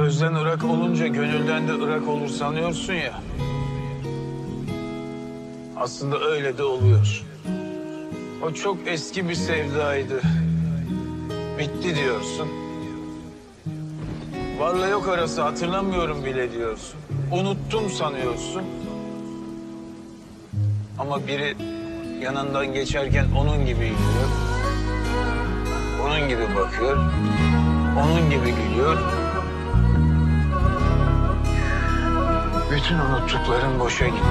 Gözden ırak olunca gönülden de ırak olur sanıyorsun ya. Aslında öyle de oluyor. O çok eski bir sevdaydı. Bitti diyorsun. Varla yok arası hatırlamıyorum bile diyorsun. Unuttum sanıyorsun. Ama biri yanından geçerken onun gibi gidiyor. Onun gibi bakıyor. Onun gibi gülüyor. Bütün unuttukların boşa gidiyor.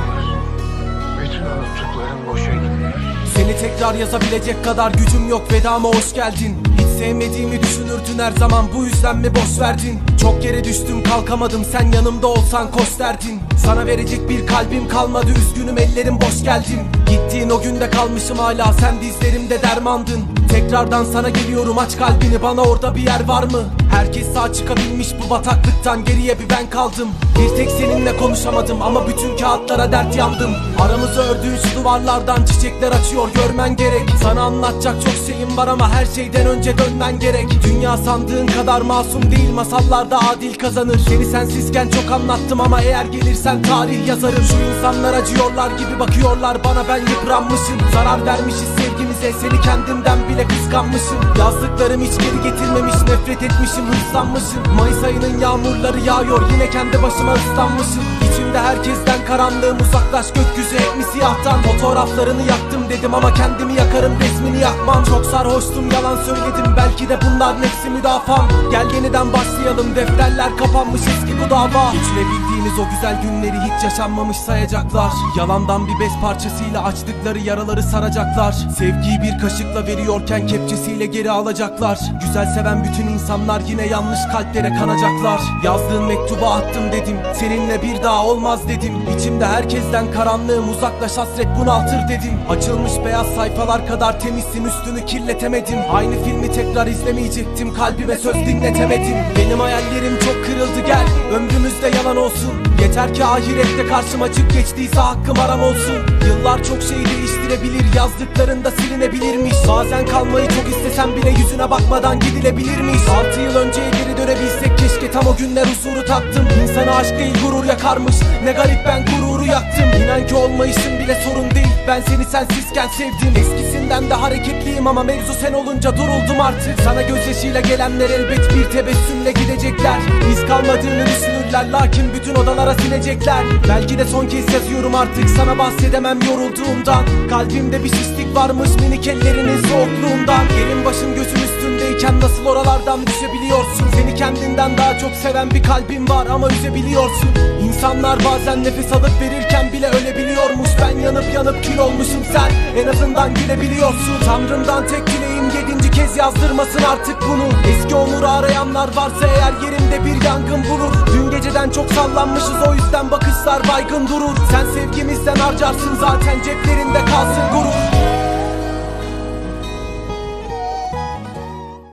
Bütün unuttukların boşa gidiyor. Seni tekrar yazabilecek kadar gücüm yok. Vedama hoş geldin. Hiç sevmediğimi düşünürdün her zaman. Bu yüzden mi boş verdin? Çok yere düştüm kalkamadım. Sen yanımda olsan koş derdin. Sana verecek bir kalbim kalmadı. Üzgünüm ellerim boş geldim Gittiğin o günde kalmışım hala. Sen dizlerimde dermandın. Tekrardan sana geliyorum. Aç kalbini. Bana orada bir yer var mı? Herkes sağ çıkabilmiş bu bataklıktan. Geriye bir ben kaldım. Bir tek seninle konuşamadım ama bütün kağıtlara dert yandım. Aramızı ördüğün şu duvarlardan çiçekler açıyor. Görmen gerek. Sana anlatacak çok şeyim var ama her şeyden önce dönmen gerek. Dünya sandığın kadar masum değil. Masallarda adil kazanır. Seni sensizken çok anlattım ama eğer gelirsen tarih yazarım. Şu insanlar acıyorlar gibi bakıyorlar bana. Ben yıpranmışım. Zarar vermişiz sevgimize. Seni kendimden bile kıskanmışım. Yazdıklarım hiç geri getirmemiş. Nefret etmişim hırslanmışım Mayıs ayının yağmurları yağıyor. Yine kendi başıma ıslanmışım İçimde herkesten karanlığım uzaklaş. Gökyüzü hep mi siyahtan. Fotoğraflarını yaktım dedim ama kendimi yakarım. Resmini yakmam. Çok sarhoştum. Yalan söyledim. Belki de bunların hepsi müdafam. Gel yeniden başlayalım. Defterler kapanmış eski bu dava. Geçirebildiğimiz o güzel günleri hiç yaşanmamış sayacaklar. Yalandan bir bez parçasıyla açtıkları yaraları saracaklar. Sevgiyi bir kaşıkla veriyorken kepçesiyle geri alacaklar. Güzel seven bütün insanlar yine yanlış kalplere kanacaklar. Yazdığın mektubu attım dedim. Seninle bir daha olmaz dedim. İçimde herkesten karanlığım uzaklaş hasret bunaltır dedim. Açılmış beyaz sayfalar kadar temizsin üstünü kirletemedim. Aynı filmi tekrar izlemeyecektim kalbime söz dinletemedim. Benim hayallerim çok kırıldı gel. Ömrümüzde yalan olsun Yeter ki ahirette karşıma çık geçtiyse hakkım aram olsun. Yıllar çok şeyi değiştirebilir yazdıklarında silinebilirmiş. Bazen kalmayı çok istesem bile yüzüne bakmadan gidilebilirmiş. Altı yıl önceye geri dönebilsek keşke tam o günler huzuru tattım. İnsanı aşk değil gurur yakarmış. Ne garip ben gururu yaktım. İnan ki olmayışın bile sorun değil. Ben seni sensizken sevdim. Eskisinden de hareketliyim ama mevzu sen olunca duruldum artık. Sana gözyaşıyla gelenler elbet bir tebessümle gidecekler. İz kalmadığını düşünürler lakin bütün odalara silecekler. Belki de son kez yazıyorum artık sana bahsedemem yorulduğumdan. Kalbimde bir şişlik varmış minik ellerinin soğukluğundan. Yerin başın gözün üstündeyken nasıl oralardan düşebiliyorsun Seni kendinden daha çok seven bir kalbim var ama üzebiliyorsun. İnsanlar bazen nefes alıp verirken bile ölebiliyormuş. Ben yanıp yanıp kül olmuşum sen en azından gülebiliyorsun. Tanrımdan tek dileğim yedinci kez yazdırmasın artık bunu. Eski onuru arayanlar varsa eğer yerimde bir yangın bulur. Dün geceden çok sallanmışız o yüzden bakışlar baygın durur. Sen sevgimizden harcarsın zaten ceplerinde kalsın gurur